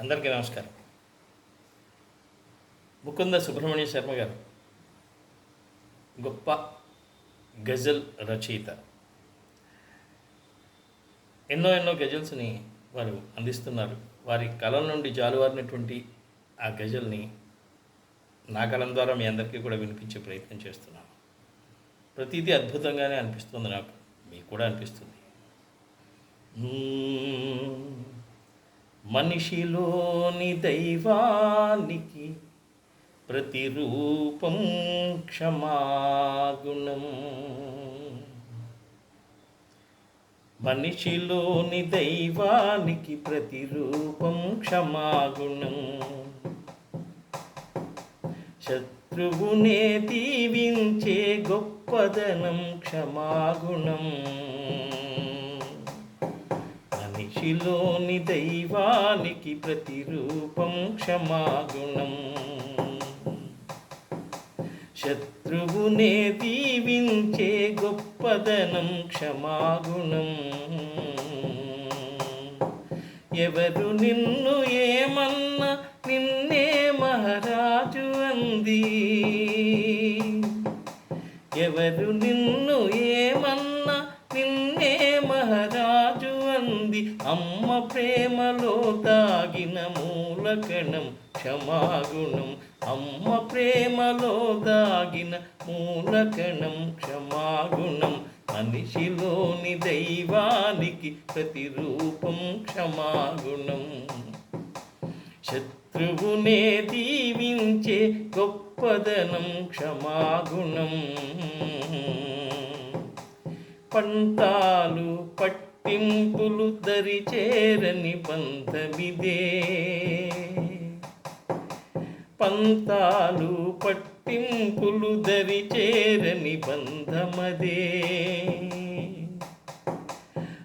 అందరికీ నమస్కారం. ముకుంద సుబ్రహ్మణ్య శర్మ గారు గొప్ప గజల్ రచయిత. ఎన్నో ఎన్నో గజల్స్ని వారు అందిస్తున్నారు. వారి కలం నుండి జాలువారినటువంటి ఆ గజల్ని నా కలం ద్వారా మీ అందరికీ కూడా వినిపించే ప్రయత్నం చేస్తున్నాను. ప్రతిదీ అద్భుతంగానే అనిపిస్తుంది నాకు మీకు కూడా అనిపిస్తుంది. మనిషిలోని దైవానికి ప్రతిరూపం క్షమాగుణం. మనిషిలోని దైవానికి ప్రతిరూపం క్షమాగుణం. శత్రువునే దీవించే గొప్పదనం క్షమాగుణం. మనిషిలోని దైవానికి ప్రతిరూపం క్షమాగుణం. శత్రువునే దీవించే గొప్పదనం క్షమాగుణం. ఎవరు నిన్ను ఏమన్నా నిన్నే మహారాజు అంది. ఎవరు నిన్ను ఏ దాగిన మూలకణం క్షమాగుణం. అమ్మ ప్రేమలో దాగిన మూలకణం క్షమాగుణం. మనిషిలోని దైవానికి ప్రతిరూపం క్షమాగుణం. శత్రువునే దీవించే గొప్పదనం క్షమాగుణం. పంతాలు పట్టింపులు దరి దరిచేరని పంతమిదే. పంతాలు పట్టింపులు దరిచేరని బంధమదే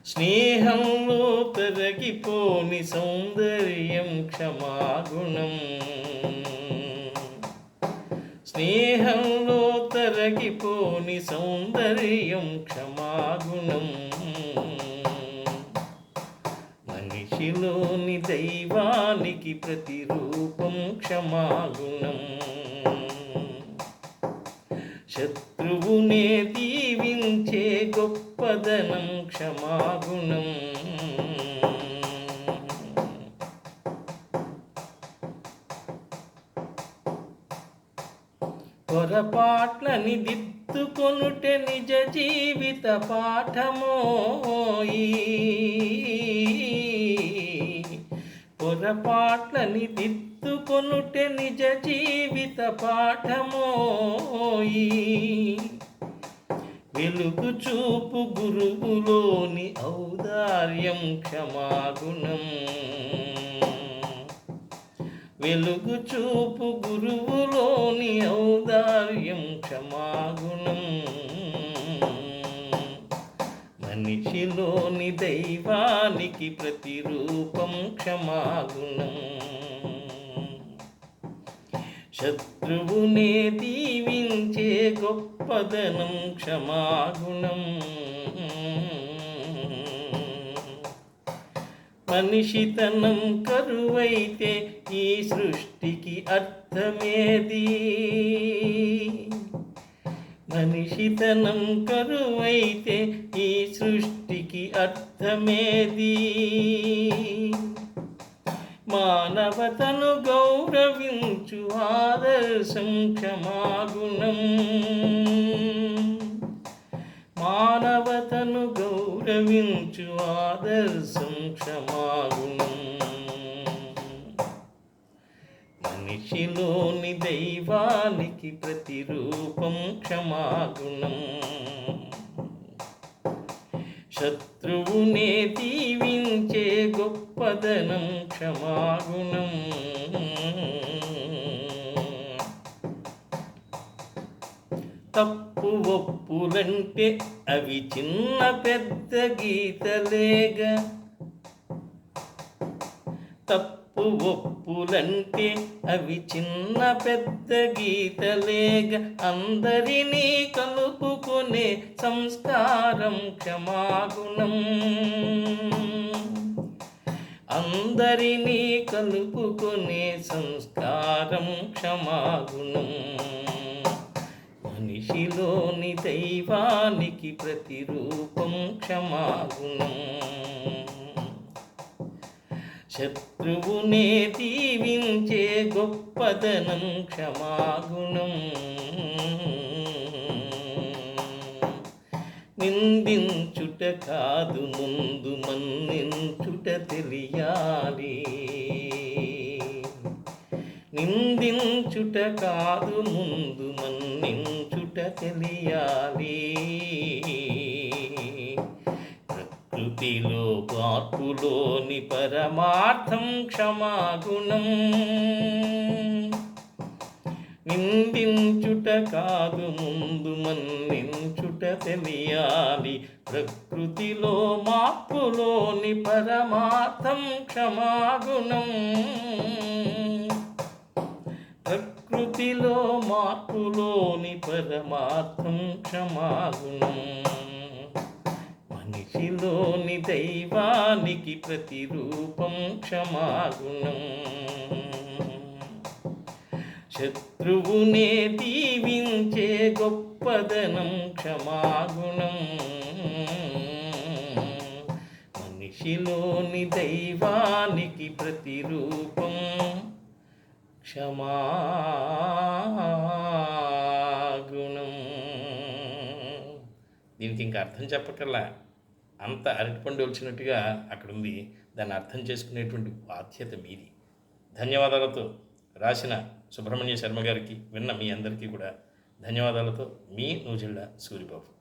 స్నేహంలో తరగిపోని సౌందర్యం క్షమాగుణం. స్నేహంలో తరగిపోని సౌందర్యం క్షమాగుణం. శిలోని దైవానికి ప్రతిరూపం క్షమాగుణం. శత్రువునే దీవించే గొప్పదనం క్షమాగుణం. పొరపాట్లని దిద్దుకొనుటే నిజ జీవిత పాఠమోయి. పొరపాట్లని దిద్దుకొనుటే నిజ జీవిత పాఠమోయి. వెలుగు చూపు గురువులోని ఔదార్యం క్షమాగుణం. వెలుగు చూపు గురువులోని ఔదార్యం క్షమాగుణం. మనిషిలోని దైవానికి ప్రతిరూపం క్షమాగుణం. శత్రువునే దీవించే గొప్పదనం క్షమాగుణం. మనిషితనం కరువైతే ఈ సృష్టికి అర్థమేది? మనిషితనం కరువైతే ఈ సృష్టికి అర్థమేది? మానవతను గౌరవించు ఆదర్శం క్షమాగుణం. మానవతను గౌరవించు ఆదర్శం క్షమా దైవానికి ప్రతిరూపం క్షమాగుణం. శత్రువునే దీవించే గొప్పదనం క్షమాగుణం. తప్పు ఒప్పులంటే అవి చిన్న పెద్ద గీతలేగా తప్పు ఒప్పులంటే అవి చిన్న పెద్ద గీతలేగ అందరినీ కలుపుకునే సంస్కారం క్షమాగుణం. అందరినీ కలుపుకునే సంస్కారం క్షమాగుణం. మనిషిలోని దైవానికి ప్రతిరూపం క్షమాగుణం. శత్రువునే దీవించే గొప్పదనం క్షమాగుణం. నిందించుట కాదు ముందు మన్నించుట తెలియాలి. నిందించుట కాదు ముందు మన్నించుట తెలియాలి. ప్రకృతిలో మార్పులోని పరమార్థం క్షమాగుణం. నిందించుట కాదు ముందు మన్నించుట తెలియాలి. ప్రకృతిలో మార్పులోని పరమార్థం క్షమాగుణం. ప్రకృతిలో మార్పులోని పరమార్థం క్షమాగుణం. నిశిలోని దైవానికి ప్రతిరూపం క్షమాగుణం. శత్రువునే దీవించే గొప్పదనం క్షమాగుణం. మనిషిలోని దైవానికి ప్రతిరూపం క్షమాగుణం. దీనికి ఇంకా అర్థం చెప్పకల్లా అంత అరటిపండు వచ్చినట్టుగా అక్కడ ఉంది దాన్ని అర్థం చేసుకునేటువంటి బాధ్యత మీది. ధన్యవాదాలతో రాసిన సుబ్రహ్మణ్య శర్మ గారికి విన్న మీ అందరికీ కూడా ధన్యవాదాలతో మీ నూజిళ్ళ సూరిబాబు.